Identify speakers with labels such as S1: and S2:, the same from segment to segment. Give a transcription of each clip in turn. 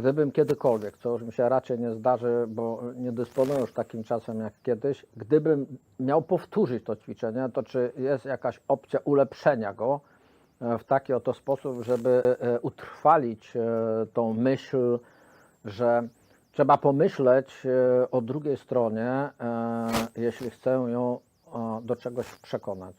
S1: gdybym kiedykolwiek, co już mi się raczej nie zdarzy, bo nie dysponuję już takim czasem jak kiedyś, gdybym miał powtórzyć to ćwiczenie, to czy jest jakaś opcja ulepszenia go e, w taki oto sposób, żeby e, utrwalić e, tą myśl, że trzeba pomyśleć o drugiej stronie, jeśli chcę ją do czegoś przekonać.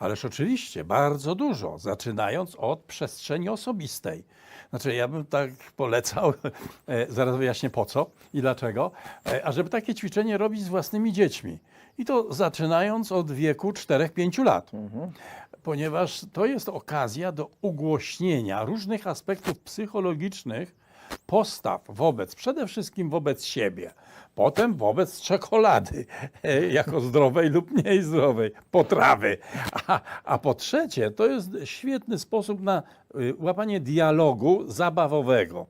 S2: Ależ oczywiście, bardzo dużo, zaczynając od przestrzeni osobistej. Znaczy, ja bym tak polecał, e, zaraz wyjaśnię po co i dlaczego, e, ażeby takie ćwiczenie robić z własnymi dziećmi. I to zaczynając od wieku 4-5 lat. Ponieważ to jest okazja do ugłośnienia różnych aspektów psychologicznych postaw wobec, przede wszystkim wobec siebie, potem wobec czekolady, jako zdrowej lub mniej zdrowej, potrawy. A, a po trzecie, to jest świetny sposób na y, łapanie dialogu zabawowego.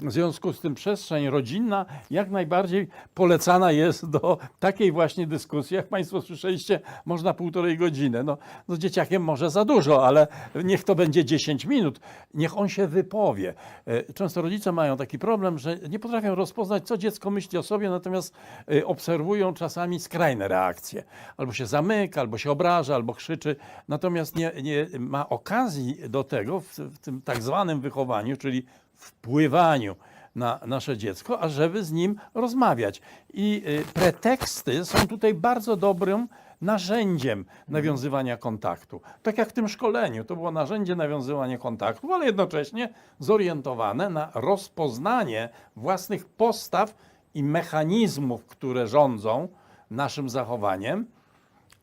S2: W związku z tym przestrzeń rodzinna jak najbardziej polecana jest do takiej właśnie dyskusji, jak Państwo słyszeliście, można półtorej godziny. No, z dzieciakiem może za dużo, ale niech to będzie 10 minut, niech on się wypowie. E, Często rodzice mają taki problem, że nie potrafią rozpoznać, co dziecko myśli o sobie, natomiast e, obserwują czasami skrajne reakcje. Albo się zamyka, albo się obraża, albo krzyczy, natomiast nie, nie ma okazji do tego w, w tym tak zwanym wychowaniu, czyli wpływaniu na nasze dziecko, ażeby z nim rozmawiać. I y, preteksty są tutaj bardzo dobrym narzędziem nawiązywania kontaktu. Tak jak w tym szkoleniu, to było narzędzie nawiązywania kontaktu, ale jednocześnie zorientowane na rozpoznanie własnych postaw i mechanizmów, które rządzą naszym zachowaniem,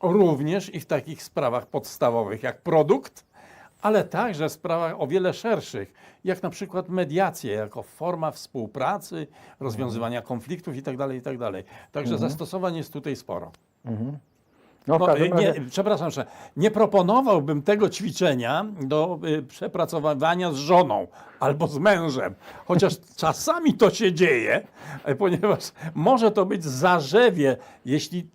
S2: również i w takich sprawach podstawowych jak produkt, ale także w sprawach o wiele szerszych, jak na przykład mediacje jako forma współpracy, rozwiązywania konfliktów itd. itd. Także zastosowań jest tutaj sporo.
S1: W
S2: No,
S1: każdym
S2: nie,
S1: razie-
S2: przepraszam, że nie proponowałbym tego ćwiczenia do y, przepracowywania z żoną albo z mężem, chociaż czasami to się dzieje, e, ponieważ może to być zarzewie, jeśli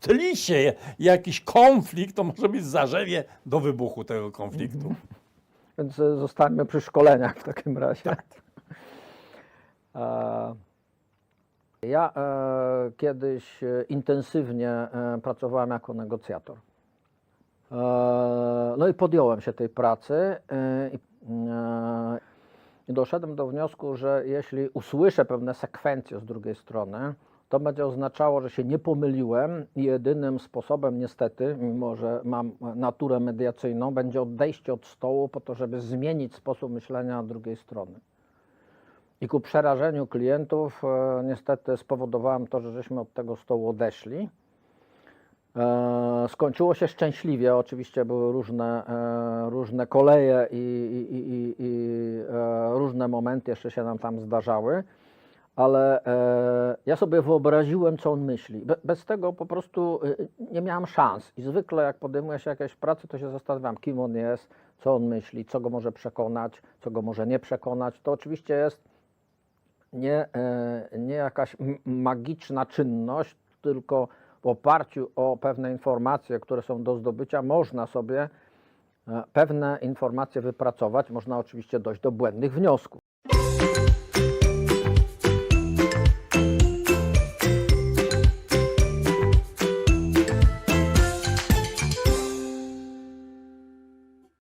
S2: tli się jakiś konflikt, to może być zarzewie do wybuchu tego konfliktu.
S1: Więc e, zostańmy przy szkoleniach w takim razie. E, Ja e, kiedyś e, intensywnie e, pracowałem jako negocjator. E, No i podjąłem się tej pracy e, e, i doszedłem do wniosku, że jeśli usłyszę pewne sekwencje z drugiej strony, to będzie oznaczało, że się nie pomyliłem i jedynym sposobem niestety, mimo że mam naturę mediacyjną, będzie odejście od stołu po to, żeby zmienić sposób myślenia drugiej strony. I ku przerażeniu klientów e, niestety spowodowałem to, że żeśmy od tego stołu odeszli. E, skończyło się szczęśliwie, oczywiście były różne, e, różne koleje i, i, i, i, różne momenty jeszcze się nam tam zdarzały, ale ja sobie wyobraziłem, co on myśli. Be, bez tego po prostu nie miałem szans. I zwykle jak podejmuje się jakieś pracy, to się zastanawiam, kim on jest, co on myśli, co go może przekonać, co go może nie przekonać. To oczywiście jest nie, e, nie jakaś magiczna czynność, tylko w oparciu o pewne informacje, które są do zdobycia, można sobie e, pewne informacje wypracować. Można oczywiście dojść do błędnych wniosków.